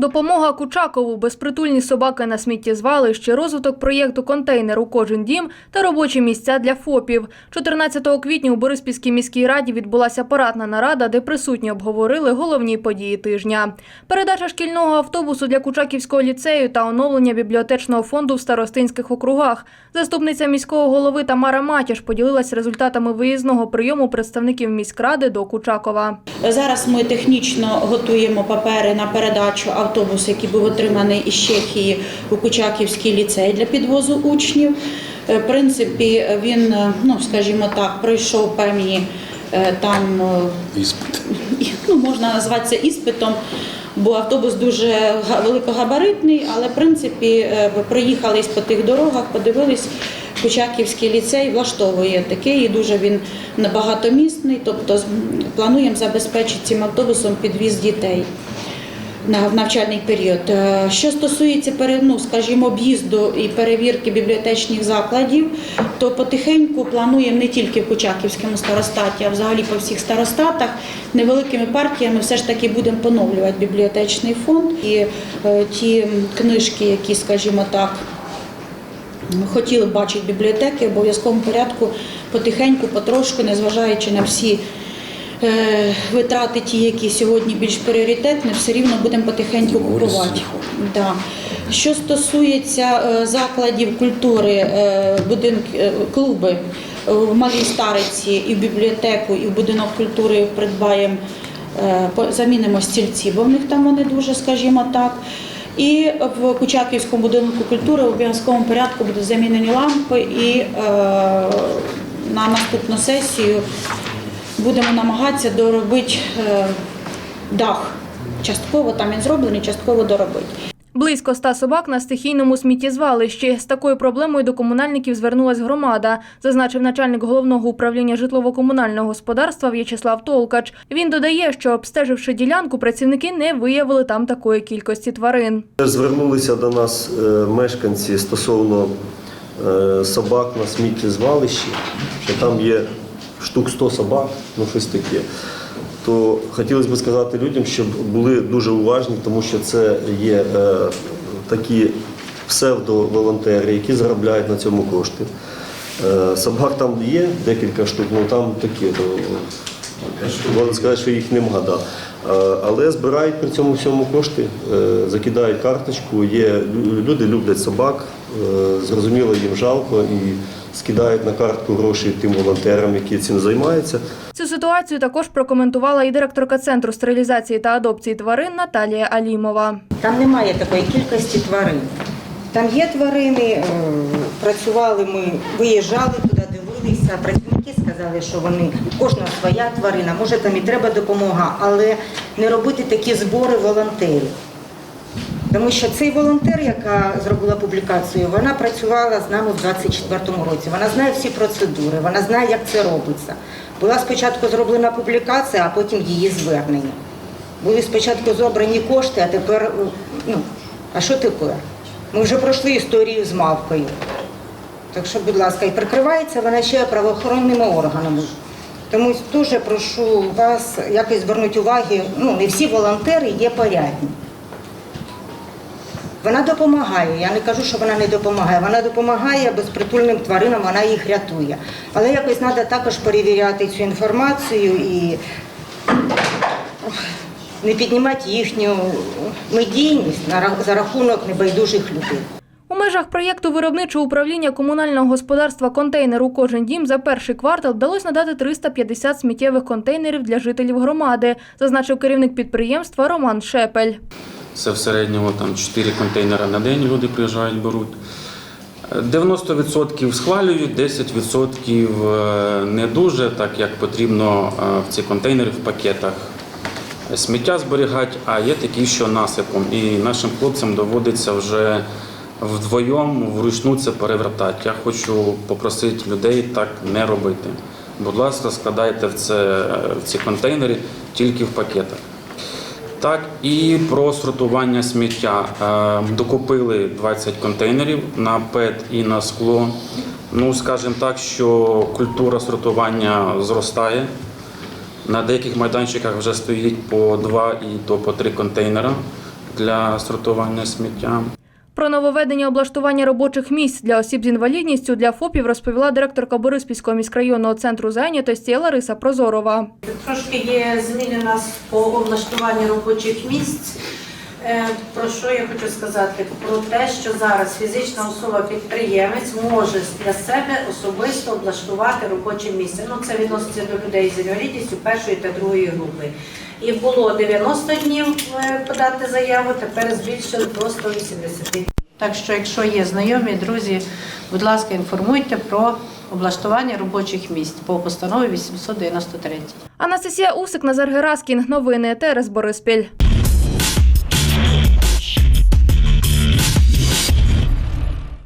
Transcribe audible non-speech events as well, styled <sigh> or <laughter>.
Допомога Кучакову, безпритульні собаки на сміттєзвалищі, розвиток проєкту «Контейнер у кожен дім» та робочі місця для ФОПів. 14 квітня у Бориспільській міській раді відбулася парадна нарада, де присутні обговорили головні події тижня. Передача шкільного автобусу для Кучаківського ліцею та оновлення бібліотечного фонду в старостинських округах. Заступниця міського голови Тамара Матяш поділилась результатами виїзного прийому представників міськради до Кучакова. Зараз ми технічно готуємо папери на передачу автобусу, який був отриманий із Чехії у Кучаківський ліцей для підвозу учнів. Е, В принципі, він, е, ну скажімо так, пройшов певні е, там Іспит. <laughs> ну, можна назвати це іспитом, бо автобус дуже великогабаритний, але в принципі проїхались по тих дорогах, подивились. Кучаківський ліцей влаштовує такий, і дуже він набагатомісний. Тобто плануємо забезпечити цим автобусом підвіз дітей в навчальний період. Е, Що стосується ну, скажімо, об'їзду і перевірки бібліотечних закладів, то потихеньку плануємо не тільки в Кучаківському старостаті, а взагалі по всіх старостатах невеликими партіями все ж таки будемо поновлювати бібліотечний фонд і е, ті книжки, які, скажімо так, хотіли бачити бібліотеки в обов'язковому порядку потихеньку, потрошку, незважаючи на всі витрати, ті, які сьогодні більш пріоритетні, все рівно будемо потихеньку купувати. Да. Що стосується е, закладів культури, е, будинки, е, клуби е, в Малій Стариці і в бібліотеку, і в будинок культури придбаємо, е, замінимо стільці, бо в них там вони дуже, скажімо так. І в Кучаківському будинку культури в обов'язковому порядку будуть замінені лампи і е, на наступну сесію будемо намагатися доробити е, дах. Частково там він зроблений, частково доробити. Близько ста собак на стихійному сміттєзвалищі. З такою проблемою до комунальників звернулась громада, зазначив начальник головного управління житлово-комунального господарства В'ячеслав Толкач. Він додає, що обстеживши ділянку, працівники не виявили там такої кількості тварин. Звернулися до нас е, мешканці стосовно е, собак на сміттєзвалищі, що там є штук 100 собак, ну щось таке. То хотілося б сказати людям, щоб були дуже уважні, тому що це є е, такі псевдоволонтери, які заробляють на цьому кошти. Е, собак там є декілька штук, ну там такі. То, Можна сказати, що їх нема, да. Е, але збирають при цьому всьому кошти, е, закидають карточку. Є люди люблять собак, е, зрозуміло, їм жалко і скидають на картку гроші тим волонтерам, які цим займаються. Цю ситуацію також прокоментувала і директорка центру стерилізації та адопції тварин Наталія Алімова. Там немає такої кількості тварин. Там є тварини, е, працювали ми, виїжджали туди, дивилися. Працівники сказали, що вони у кожного своя тварина, може там і треба допомога, але не робити такі збори волонтерів. Тому що цей волонтер, яка зробила публікацію, вона працювала з нами в 24-му році. Вона знає всі процедури, вона знає, як це робиться. Була спочатку зроблена публікація, а потім її звернення. Були спочатку зобрані кошти, а тепер, ну, а що тепер? Ми вже пройшли історію з мавкою. Так що, будь ласка, і прикривається вона ще правоохоронними органами. Тому дуже прошу вас якось звернути увагу, ну, не всі волонтери є порядні. Вона допомагає. Я не кажу, що вона не допомагає. Вона допомагає безпритульним тваринам, вона їх рятує. Але якось треба також перевіряти цю інформацію і не піднімати їхню медійність за рахунок небайдужих людей. У межах проєкту виробничого управління комунального господарства «Контейнер у кожен дім» за перший квартал вдалося надати 350 сміттєвих контейнерів для жителів громади, зазначив керівник підприємства Роман Шепель. Це в середньому там 4 контейнери на день люди приїжджають, беруть. Е, 90% схвалюють, 10% е, не дуже, так як потрібно е, в ці контейнери в пакетах сміття зберігати, а є такі, що насипом. І нашим хлопцям доводиться вже вдвоєм вручну це перевертати. Я хочу попросити людей так не робити. Будь ласка, складайте в, це, в ці контейнери тільки в пакетах. Так, і про сортування сміття. Е, Докупили 20 контейнерів на ПЕТ і на скло. Ну, скажімо так, що культура сортування зростає. На деяких майданчиках вже стоїть по два і то по три контейнера. для сортування сміття. Про нововведення облаштування робочих місць для осіб з інвалідністю для ФОПів розповіла директорка Бориспільського міськрайонного центру зайнятості Лариса Прозорова. Трошки є зміни нас по облаштуванню робочих місць. Е, Про що я хочу сказати? Про те, що зараз фізична особа-підприємець може для себе особисто облаштувати робоче місце. Ну, це відноситься до людей з інвалідністю першої та другої групи. І було 90 днів е, подати заяву, тепер збільшили до 180 днів. Так що, якщо є знайомі, друзі, будь ласка, інформуйте про облаштування робочих місць по постанові 893. Анастасія Усик, Назар Гераскін. Новини ТРС Бориспіль.